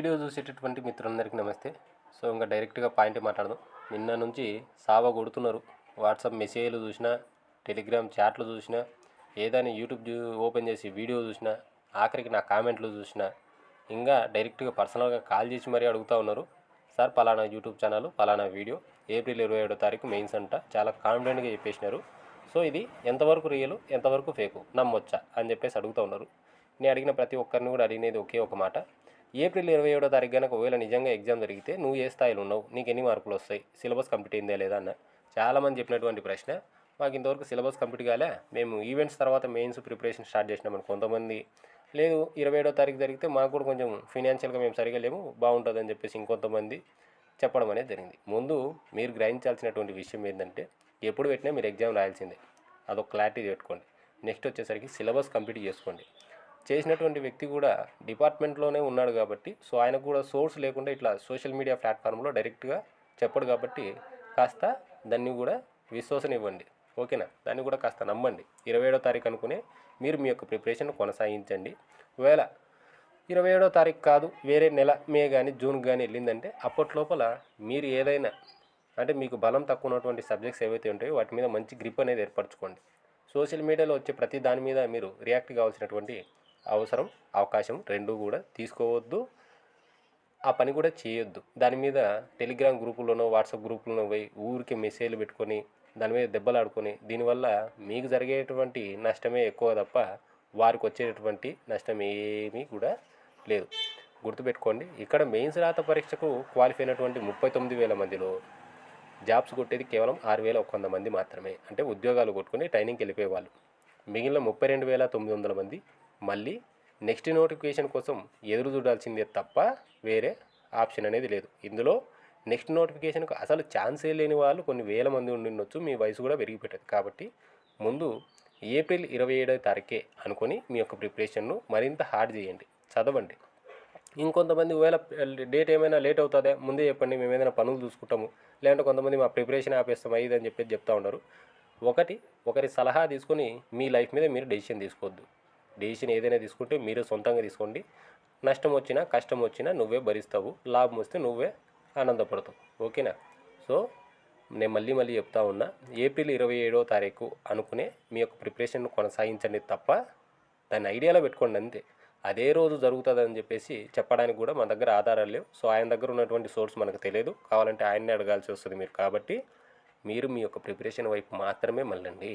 Video చూసేటటువంటి మిత్రులందరికీ నమస్తే. సో ఇంకా డైరెక్ట్గా పాయింట్ మాట్లాడదాం. నిన్న నుంచి సావ కొడుతున్నారు. వాట్సాప్ మెసేజ్లు చూసినా టెలిగ్రామ్ చాట్లు చూసినా ఏదైనా యూట్యూబ్ ఓపెన్ చేసి వీడియో చూసినా ఆఖరికి నా కామెంట్లు చూసినా ఇంకా డైరెక్ట్గా పర్సనల్గా కాల్ చేసి మరీ అడుగుతూ ఉన్నారు. సార్ పలానా యూట్యూబ్ ఛానల్ పలానా వీడియో ఏప్రిల్ ఇరవై ఏడో తారీఖు మెయిన్స్ అంట చాలా కాన్ఫిడెంట్గా చెప్పేసినారు. సో ఇది ఎంతవరకు రియల్ ఎంతవరకు ఫేకు నమ్మొచ్చా? అని చెప్పేసి అడుగుతూ ఉన్నారు. నేను అడిగిన ప్రతి ఒక్కరిని కూడా అడిగినది ఒకే ఒక మాట. ఏప్రిల్ ఇరవై ఏడో తారీఖు కనుక ఒకవేళ నిజంగా ఎగ్జామ్ జరిగితే నువ్వు ఏ స్థాయిలో ఉన్నావు? నీకు ఎన్ని మార్కులు వస్తాయి? సిలబస్ కంప్లీట్ అయిందా లేదా అన్న చాలామంది చెప్పినటువంటి ప్రశ్న. మాకు ఇంతవరకు సిలబస్ కంప్లీట్ కాలే. మేము ఈవెంట్స్ తర్వాత మెయిన్స్ ప్రిపరేషన్ స్టార్ట్ చేసినామని కొంతమంది. లేదు ఇరవై ఏడో తారీఖు జరిగితే మాకు కూడా కొంచెం ఫినాన్షియల్గా మేము సరిగా లేము బాగుంటుందని చెప్పేసి ఇంకొంతమంది చెప్పడం అనేది జరిగింది. ముందు మీరు గ్రహించాల్సినటువంటి విషయం ఏంటంటే ఎప్పుడు పెట్టినా మీరు ఎగ్జామ్ రాయాల్సిందే. అదొక క్లారిటీ పెట్టుకోండి. నెక్స్ట్ వచ్చేసరికి సిలబస్ కంప్లీట్ చేసుకోండి. చేసినటువంటి వ్యక్తి కూడా డిపార్ట్మెంట్లోనే ఉన్నాడు కాబట్టి సో ఆయనకు కూడా సోర్స్ లేకుండా ఇట్లా సోషల్ మీడియా ప్లాట్ఫామ్లో డైరెక్ట్గా చెప్పడు కాబట్టి కాస్త దాన్ని కూడా విశ్వాసనివ్వండి ఓకేనా? దాన్ని కూడా కాస్త నమ్మండి. ఇరవై ఏడో తారీఖు అనుకునే మీరు మీ యొక్క ప్రిపరేషన్ కొనసాగించండి. ఒకవేళ ఇరవై ఏడో తారీఖు కాదు వేరే నెల మే కానీ జూన్ కానీ వెళ్ళిందంటే అప్పట్లోపల మీరు ఏదైనా అంటే మీకు బలం తక్కువ ఉన్నటువంటి సబ్జెక్ట్స్ ఏవైతే ఉంటాయో వాటి మీద మంచి గ్రిప్ అనేది ఏర్పరచుకోండి. సోషల్ మీడియాలో వచ్చే ప్రతి దాని మీద మీరు రియాక్ట్ కావాల్సినటువంటి అవసరం అవకాశం రెండు కూడా తీసుకోవద్దు. ఆ పని కూడా చేయొద్దు. దాని మీద టెలిగ్రామ్ గ్రూపుల్లోనో వాట్సాప్ గ్రూపుల్లోనో పోయి ఊరికి మెసేజ్లు పెట్టుకొని దాని మీద దెబ్బలాడుకొని దీనివల్ల మీకు జరిగేటువంటి నష్టమే ఎక్కువ తప్ప వారికి వచ్చేటటువంటి నష్టం ఏమీ కూడా లేదు. గుర్తుపెట్టుకోండి ఇక్కడ మెయిన్స్ రాత పరీక్షకు క్వాలిఫై అయినటువంటి ముప్పై తొమ్మిది వేల మందిలో జాబ్స్ కొట్టేది కేవలం ఆరు వేల ఒక వంద మంది మాత్రమే. అంటే ఉద్యోగాలు కొట్టుకొని ట్రైనింగ్కి వెళ్ళిపోయే వాళ్ళు మిగిలిన ముప్పై రెండు వేల తొమ్మిది వందల మంది మళ్ళీ నెక్స్ట్ నోటిఫికేషన్ కోసం ఎదురు చూడాల్సిందే తప్ప వేరే ఆప్షన్ అనేది లేదు. ఇందులో నెక్స్ట్ నోటిఫికేషన్కు అసలు ఛాన్సే లేని వాళ్ళు కొన్ని వేల మంది ఉండి ఉండొచ్చు మీ వయసు కూడా పెరిగిపెట్టదు కాబట్టి ముందు ఏప్రిల్ ఇరవై ఏడవ తారీఖే అనుకొని మీ యొక్క ప్రిపరేషన్ను మరింత హార్డ్ చేయండి. చదవండి. ఇంకొంతమంది ఒకవేళ డేట్ ఏమైనా లేట్ అవుతుందా ముందే చెప్పండి మేము ఏదైనా పనులు చూసుకుంటాము లేదంటే కొంతమంది మా ప్రిపరేషన్ ఆపేస్తాం అయ్యి అని చెప్పేసి చెప్తా ఉన్నారు ఒకటి ఒకరి సలహా తీసుకొని మీ లైఫ్ మీద మీరు డెసిషన్ తీసుకోవద్దు. డెసిషన్ ఏదైనా తీసుకుంటే మీరు సొంతంగా తీసుకోండి. నష్టం వచ్చినా కష్టం వచ్చినా నువ్వే భరిస్తావు. లాభం వస్తే నువ్వే ఆనందపడతావు. ఓకేనా? సో నేను మళ్ళీ మళ్ళీ చెప్తా ఉన్నా ఏప్రిల్ ఇరవై ఏడో తారీఖు అనుకునే మీ యొక్క ప్రిపరేషన్ కొనసాగించండి తప్ప దాన్ని ఐడియాలో పెట్టుకోండి అంతే. అదే రోజు జరుగుతుందని చెప్పేసి చెప్పడానికి కూడా మన దగ్గర ఆధారాలు లేవు. సో ఆయన దగ్గర ఉన్నటువంటి సోర్స్ మనకు తెలియదు. కావాలంటే ఆయన్నే అడగాల్సి వస్తుంది మీరు. కాబట్టి మీరు మీ యొక్క ప్రిపరేషన్ వైపు మాత్రమే మళ్ళండి.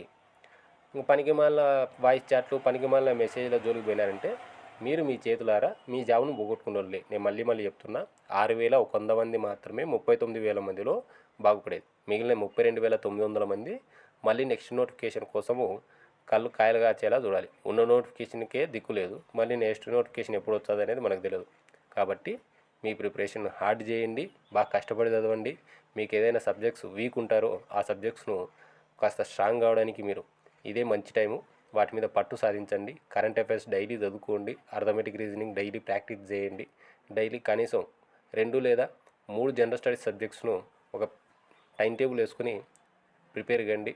పనికి మాల వాయిస్ చాట్లు పనికి మాల మెసేజ్ల జోలికి పోయినారంటే మీరు మీ చేతులారా మీ జాబును పోగొట్టుకున్నోళ్ళే. నేను మళ్ళీ మళ్ళీ చెప్తున్నా ఆరు వేల ఒక వంద మంది మాత్రమే ముప్పై తొమ్మిది వేల మందిలో బాగుపడేది. మిగిలిన ముప్పై రెండు వేల తొమ్మిది వందల మంది మళ్ళీ నెక్స్ట్ నోటిఫికేషన్ కోసము కళ్ళు కాయలు కాచేలా చూడాలి. ఉన్న నోటిఫికేషన్కే దిక్కు లేదు. మళ్ళీ నెక్స్ట్ నోటిఫికేషన్ ఎప్పుడు వస్తుంది అనేది మనకు తెలియదు. కాబట్టి మీ ప్రిపరేషన్ హార్డ్ చేయండి బాగా కష్టపడి చదవండి. మీకు ఏదైనా సబ్జెక్ట్స్ వీక్ ఉంటారో ఆ సబ్జెక్ట్స్ను కాస్త స్ట్రాంగ్ కావడానికి మీరు ఇదే మంచి టైము. వాటి మీద పట్టు సాధించండి. కరెంట్ అఫైర్స్ డైలీ చదువుకోండి. అర్థమెటిక్ రీజనింగ్ డైలీ ప్రాక్టీస్ చేయండి. డైలీ కనీసం రెండు లేదా మూడు జనరల్ స్టడీస్ సబ్జెక్ట్స్ను ఒక టైం టేబుల్ వేసుకుని ప్రిపేర్ కండి.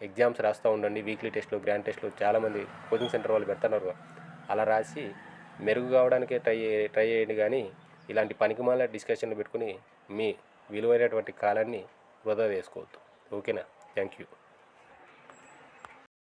ఎగ్జామ్స్ రాస్తూ ఉండండి. వీక్లీ టెస్ట్లు గ్రాండ్ టెస్ట్లు చాలామంది కోచింగ్ సెంటర్ వాళ్ళు పెడుతున్నారు. అలా రాసి మెరుగు కావడానికే ట్రై ట్రై చేయండి కానీ ఇలాంటి పనికిమాల డిస్కషన్లు పెట్టుకుని మీ విలువైనటువంటి కాలాన్ని వృధా చేసుకోవద్దు ఓకేనా? Thank you.